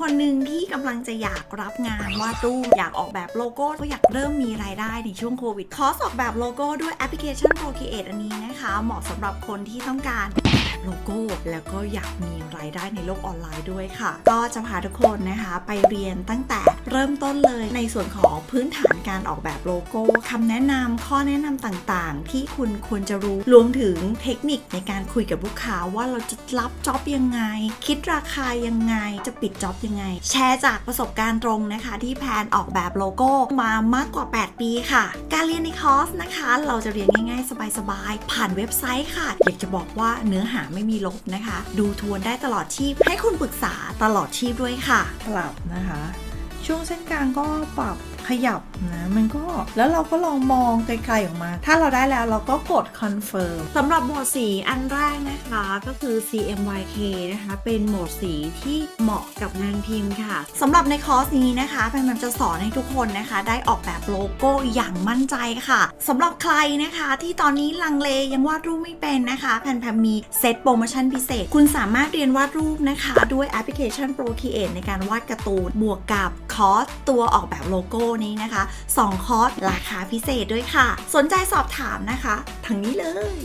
คนหนึ่งที่กำลังจะอยากรับงานวาดรูปอยากออกแบบโลโก้ก็อยากเริ่มมีรายได้ในช่วงโควิดคอร์สออกแบบโลโก้ด้วยแอปพลิเคชัน Procreate อันนี้นะคะ เหมาะสำหรับคนที่ต้องการโลโก้แล้วก็อยากมีรายได้ในโลกออนไลน์ด้วยค่ะ ก็จะพาทุกคนนะคะไปเรียนตั้งแต่ เริ่มต้นเลยในส่วนของพื้นฐานการออกแบบโลโก้คำแนะนำข้อแนะนำต่างๆ ที่คุณควรจะรู้รวมถึงเทคนิคในการคุยกับลูกค้าว่าเราจะรับจ็อบยังไง คิดราคายังไงจะปิดจ็อบยังไง แชร์จากประสบการณ์ตรงนะคะ ที่แพนออกแบบโลโก้มามากกว่า 8 ปีค่ะ การเรียนในคอร์สนะคะ เราจะเรียนง่าย ๆ สบายๆ ผ่านเว็บไซต์ค่ะ อยากจะบอกว่าเนื้อหาไม่มีลบนะคะ ดูทวนได้ตลอดชีพให้คุณปรึกษาตลอดชีพด้วยค่ะปรับนะคะ ช่วงเส้นกลางก็ปรับ ขยับนะมันก็แล้วเราก็ลองมองไกลๆออกมา ถ้าเราได้แล้วเราก็กด confirm สำหรับโหมดสีอันแรกนะคะก็คือ CMYK นะคะ เป็นโหมดสีที่เหมาะกับงานพิมพ์ค่ะสำหรับในคอร์สนี้นะคะแพนมันจะสอนให้ทุกคนนะคะ ได้ออกแบบโลโก้อย่างมั่นใจค่ะสำหรับใครนะคะที่ตอนนี้ลังเลยังวาดรูปไม่เป็นนะคะแพนแพมีเซตโปรโมชั่นพิเศษ คุณสามารถเรียนวาดรูปนะคะ ด้วยแอปพลิเคชัน Procreate ในการวาดการ์ตูนบวกกับคอร์สตัวออกแบบโลโก้นี้นะคะ 2 คอร์สราคาพิเศษด้วยค่ะ สนใจสอบถามนะคะทางนี้เลย